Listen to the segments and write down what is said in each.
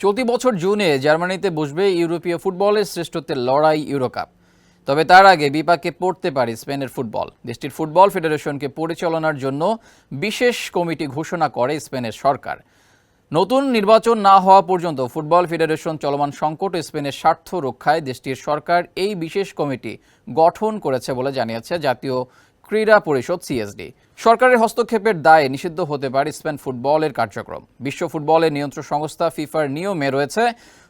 চলতি বছর জুনে জার্মানিতে বসবে ইউরোপীয় ফুটবলের শ্রেষ্ঠত্বের লড়াই ইউরোকাপ। তবে তার আগে বিপাকে পড়তে পারে স্পেনের ফুটবল। দেশটির ফুটবল ফেডারেশনকে পরিচালনার জন্য বিশেষ কমিটি ঘোষণা করে স্পেনের সরকার। নতুন নির্বাচন না হওয়া পর্যন্ত ফুটবল ফেডারেশন চলমান সংকট স্পেনের স্বার্থ রক্ষায় দেশটির সরকার এই বিশেষ কমিটি গঠন করেছে বলে জানিয়েছে জাতীয় ক্রীড়া পরিষদ সিএসডি সরকারের হস্তক্ষেপের দায়ে নিষিদ্ধ হতে পারে স্পেন ফুটবলের কার্যক্রম। বিশ্ব ফুটবলের নিয়ন্ত্রক সংস্থা ফিফার নিয়মে রয়েছে,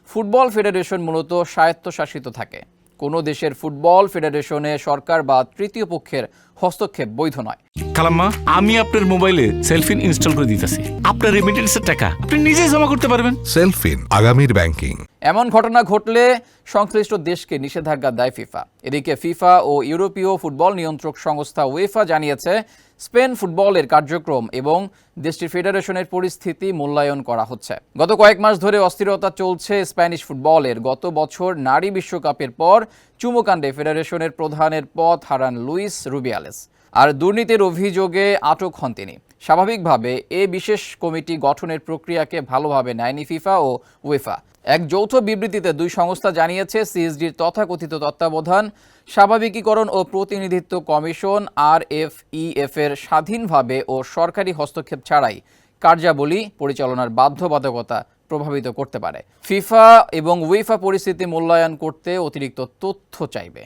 ফুটবল ফেডারেশন মূলত স্বায়ত্তশাসিত থাকে। কোনো দেশের ফুটবল ফেডারেশনে সরকার বা তৃতীয় পক্ষের হস্তক্ষেপ বৈধ নয়। খালাম্মা আমি আপনার মোবাইলে সেলফিন ইনস্টল করে দিতেছি। আপনার রেমিটেন্সের টাকা আপনি নিজেই জমা করতে পারবেন। সেলফিন আগামীর ব্যাংকিং এমন ঘটনা ঘটলে সংশ্লিষ্ট দেশকে নিষেধাজ্ঞা দেয় ফিফা। এদিকে ফিফা ও ইউরোপীয় ফুটবল নিয়ন্ত্রক সংস্থা ওয়েফা জানিয়েছে স্পেন ফুটবলের কার্যক্রম এবং দেশটির ফেডারেশনের পরিস্থিতি মূল্যায়ন করা হচ্ছে। গত কয়েক মাস ধরে অস্থিরতা চলছে স্প্যানিশ ফুটবলের। গত বছর নারী বিশ্বকাপের পর চুমোকাণ্ডে ফেডারেশনের প্রধানের পদ হারান লুইস রুবিয়ালেস। আর দুর্নীতির অভিযোগে আটক হন তিনি। স্বাভাবিকভাবে এ বিশেষ কমিটি গঠনের প্রক্রিয়াকে ভালোভাবে নেয়নি ফিফা ও উয়েফা। এক যৌথ বিবৃতিতে দুই সংস্থা জানিয়েছে, সিএসডির তথাকথিত তত্ত্বাবধান, স্বাভাবিকীকরণ ও প্রতিনিধিত্ব কমিশন আর এফ এর স্বাধীনভাবে ও সরকারি হস্তক্ষেপ ছাড়াই কার্যাবলী পরিচালনার বাধ্যবাধকতা প্রভাবিত করতে পারে। ফিফা এবং উয়েফা পরিস্থিতি মূল্যায়ন করতে অতিরিক্ত তথ্য চাইবে।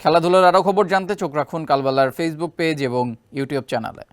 খেলাধুলার আরও খবর জানতে চোখ রাখুন কালবালার ফেসবুক পেজ এবং ইউটিউব চ্যানেলে।